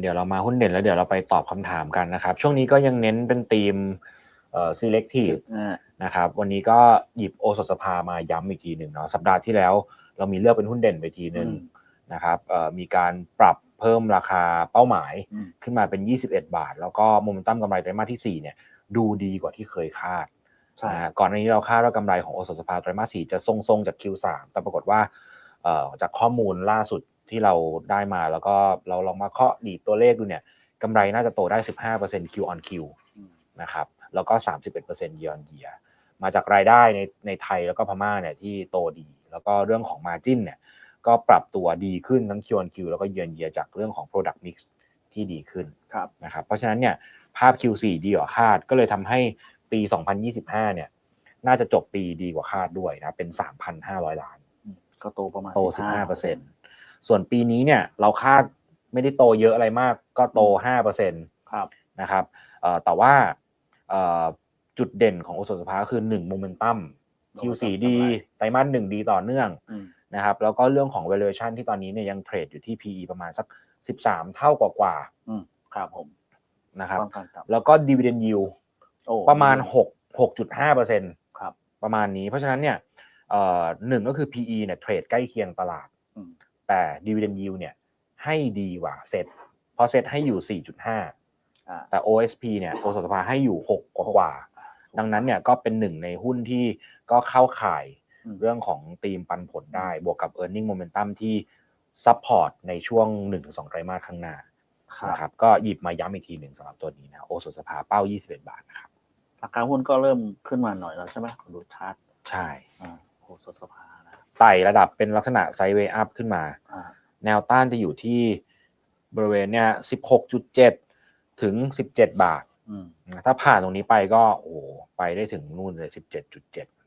เดี๋ยวเรามาหุ้นเด่นแล้วเดี๋ยวเราไปตอบคำถามกันนะครับ ช่วงนี้ก็ยังเน้นเป็นธีมเอ่อ selective อ่านะครับวันนี้ก็หยิบโอสถสภามาย้ำอีกทีหนึ่งเนาะสัปดาห์ที่แล้วเรามีเลือกเป็นหุ้นเด่นไปทีหนึ่งอืมนะครับเอ่อมีการปรับเพิ่มราคาเป้าหมายอืมขึ้นมาเป็น 21 บาท แล้วก็โมเมนตัมกำไรไตรมาสที่ 4 เนี่ย ดูดีกว่าที่เคยคาดใช่นะฮะก่อนหน้านี้เราคาดว่ากำไรของโอสถสภาไตรมาส 4 จะทรงๆจาก Q3 แต่ปรากฏว่าเอ่อจากข้อมูลล่าสุด ที่เราได้มาแล้วก็เราลองมาเคาะดีดตัวเลขดูเนี่ยกำไรน่าจะโตได้ 15% Q on Q อืมนะครับแล้วก็ 31% year on year มาจากรายได้ในในไทยแล้วก็พม่าเนี่ยที่โตดี แล้วก็เรื่องของ margin เนี่ยก็ปรับตัวดีขึ้นทั้ง Q on Q แล้วก็ year on year จากเรื่องของ product mix ที่ดีขึ้นครับนะครับเพราะฉะนั้นเนี่ยภาพ Q4 ดีกว่าคาด ก็เลยทำให้ปี 2025 เนี่ยน่าจะจบปีดีกว่าคาดด้วยนะเป็น 3,500 ล้านอืมก็โตประมาณโต15% ส่วนปีนี้เนี่ยเราคาดไม่ได้โตเยอะอะไรมาก ก็โต5%ครับนะครับเอ่อแต่ว่าเอ่อจุดเด่นของโอสถสภาคือ1โมเมนตัม Q4 ดีไตรมาสหนึ่งดีต่อเนื่องอืมนะครับแล้วก็เรื่องของ valuation ที่ตอนนี้เนี่ยยังเทรดอยู่ที่ PE ประมาณสัก 13 เท่ากว่าอืมครับผมๆนะครับค่อนข้างต่ำแล้วก็ dividend yield โอ้ประมาณ 6 6.5เปอร์เซ็นต์ครับประมาณนี้เพราะฉะนั้นเนี่ยเอ่อหนึ่งก็คือ PE เนี่ยเทรดใกล้เคียงตลาดอืม แต่ dividend yield เนี่ยให้ดีกว่าเซ็ตเพราะเซ็ตให้อยู่ 4.5อ่าแต่ OSP เนี่ยโอสถสภาให้อยู่6กว่ากว่าๆดังนั้นเนี่ยก็เป็นหนึ่งในหุ้นที่ก็เข้าข่ายอืมเรื่องของธีมปันผลได้ บวกกับ e a r n i n g momentum ที่ support ในช่วง 1-2 ไตรมาสข้างหน้าครับนะครับก็หยิบมาย้ำอีกทีหนึ่งสำหรับตัวนี้นะโอสถสภาเป้า 21 บาทนะครับราคาหุ้นก็เริ่มขึ้นมาหน่อยแล้วใช่ไหมขอดูชาร์ตใช่อ่าโอ้สดสภานะ ไต่ระดับเป็นลักษณะไซด์เวย์อัพขึ้นมาอ่าแนวต้านจะอยู่ที่บริเวณเนี่ย16.7ถึง17บาทอืมนะถ้าผ่านตรงนี้ไปก็โอ้โหไปได้ถึงนู่นเลย17.7